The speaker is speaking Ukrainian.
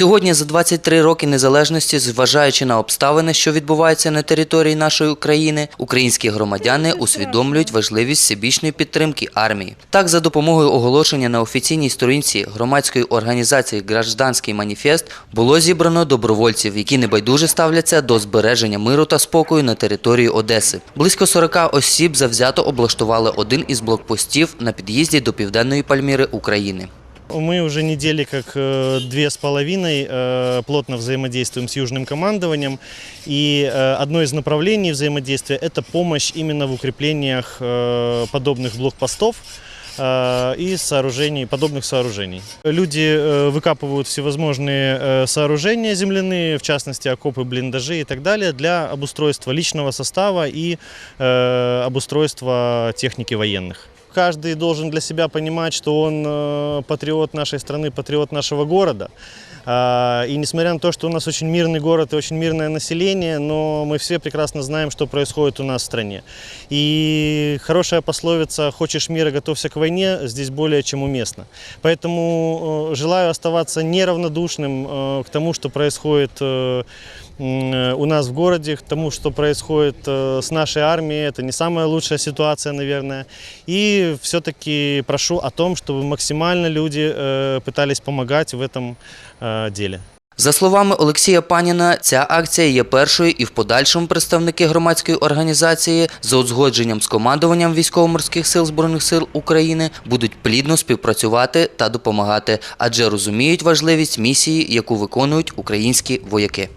Сьогодні, за 23 роки незалежності, зважаючи на обставини, що відбуваються на території нашої України, українські громадяни усвідомлюють важливість всебічної підтримки армії. Так, за допомогою оголошення на офіційній сторінці громадської організації Гражданський маніфест було зібрано добровольців, які небайдуже ставляться до збереження миру та спокою на території Одеси. Близько 40 осіб завзято облаштували один із блокпостів на під'їзді до південної Пальміри України. Мы уже недели как э, две с половиной э, плотно взаимодействуем с Южным командованием. И э, одно из направлений взаимодействия – это помощь именно в укреплениях подобных блокпостов и сооружений, подобных сооружений. Люди выкапывают всевозможные сооружения земляные, в частности окопы, блиндажи и так далее, для обустройства личного состава и обустройства техники военных. Каждый должен для себя понимать, что он э, патриот нашей страны, патриот нашего города. А, И несмотря на то, что у нас очень мирный город и очень мирное население, но мы все прекрасно знаем, что происходит у нас в стране. И хорошая пословица «хочешь мира, готовься к войне» здесь более чем уместна. Поэтому э, желаю оставаться неравнодушным э, к тому, что происходит э, м, э, у нас в городе, к тому, что происходит э, с нашей армией. Это не самая лучшая ситуация, наверное. И все-таки прошу о том, чтобы максимально люди э, пытались помогать в этом э, деле. За словами Олексія Паніна, ця акція є першою і в подальшому представники громадської організації за узгодженням з командуванням військово-морських сил Збройних сил України будуть плідно співпрацювати та допомагати, адже розуміють важливість місії, яку виконують українські вояки.